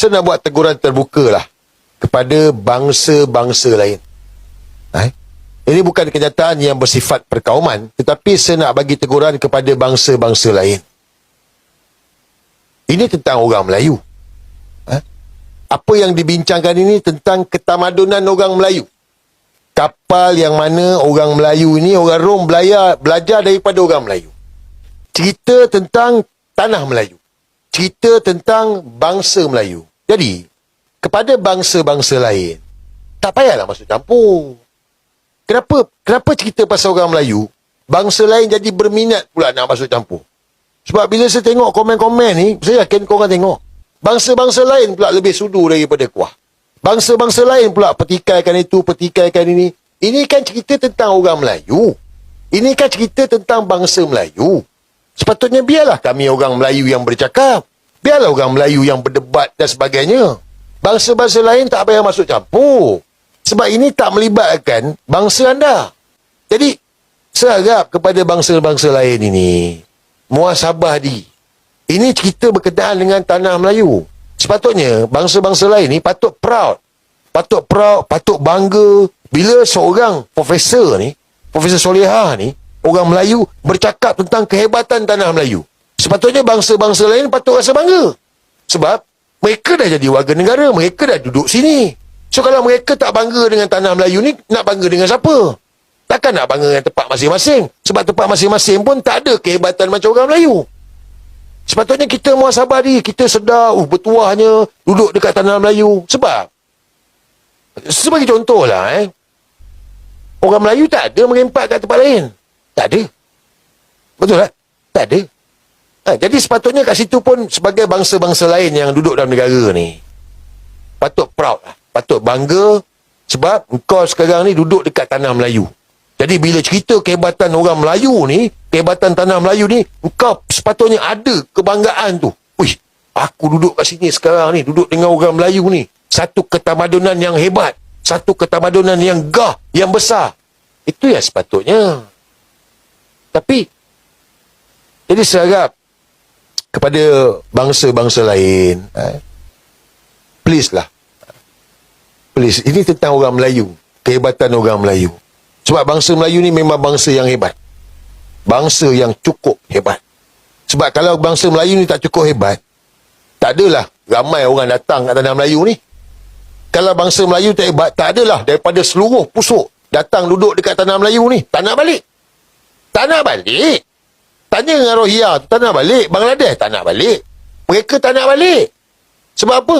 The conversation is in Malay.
saya nak buat teguran terbuka lah kepada bangsa-bangsa lain. Eh? Ini bukan kenyataan yang bersifat perkauman, tetapi saya nak bagi teguran kepada bangsa-bangsa lain. Ini tentang orang Melayu. Eh? Apa yang dibincangkan ini tentang ketamadunan orang Melayu. Kapal yang mana orang Melayu ini, orang Rom belajar, belajar daripada orang Melayu. Cerita tentang tanah Melayu. Cerita tentang bangsa Melayu. Jadi, kepada bangsa-bangsa lain, tak payahlah masuk campur. Kenapa kenapa cerita pasal orang Melayu, bangsa lain jadi berminat pula nak masuk campur? Sebab bila saya tengok komen-komen ni, saya yakin korang tengok. Bangsa-bangsa lain pula lebih sudu daripada kuah. Bangsa-bangsa lain pula petikaikan itu, petikaikan ini. Ini kan cerita tentang orang Melayu. Ini kan cerita tentang bangsa Melayu. Sepatutnya biarlah kami orang Melayu yang bercakap. Biarlah orang Melayu yang berdebat dan sebagainya. Bangsa-bangsa lain tak payah masuk campur. Sebab ini tak melibatkan bangsa anda. Jadi, saya harap kepada bangsa-bangsa lain ini, muasabah di. Ini cerita berkenaan dengan tanah Melayu. Sepatutnya, bangsa-bangsa lain ni patut proud. Patut proud, patut bangga. Bila seorang profesor ni, Profesor Solehah ni, orang Melayu bercakap tentang kehebatan tanah Melayu. Sepatutnya bangsa-bangsa lain patut rasa bangga. Sebab mereka dah jadi warga negara, mereka dah duduk sini. So kalau mereka tak bangga dengan tanah Melayu ni, nak bangga dengan siapa? Takkan nak bangga dengan tempat masing-masing. Sebab tempat masing-masing pun tak ada kehebatan macam orang Melayu. Sepatutnya kita muasabah diri, kita sedar, uh, bertuahnya duduk dekat tanah Melayu. Sebab, sebagai contoh lah eh, orang Melayu tak ada merempat kat tempat lain. Tak ada. Betul tak? Tak ada. Ha, jadi sepatutnya kat situ pun sebagai bangsa-bangsa lain yang duduk dalam negara ni, patut proud lah. Patut bangga sebab kau sekarang ni duduk dekat tanah Melayu. Jadi bila cerita kehebatan orang Melayu ni, kehebatan tanah Melayu ni, kau sepatutnya ada kebanggaan tu. Wih, aku duduk kat sini sekarang ni, duduk dengan orang Melayu ni. Satu ketamadunan yang hebat. Satu ketamadunan yang gah, yang besar. Itu yang sepatutnya. Tapi, jadi harap kepada bangsa-bangsa lain, eh, please lah. Please, ini tentang orang Melayu. Kehebatan orang Melayu. Sebab bangsa Melayu ni memang bangsa yang hebat. Bangsa yang cukup hebat. Sebab kalau bangsa Melayu ni tak cukup hebat, tak adalah ramai orang datang kat tanah Melayu ni. Kalau bangsa Melayu tak hebat, tak adalah daripada seluruh pusuk datang duduk dekat tanah Melayu ni. Tak nak balik. Tak nak balik. Tanya dengan Rohia, tak nak balik. Bangladesh tak nak balik. Mereka tak nak balik. Sebab apa?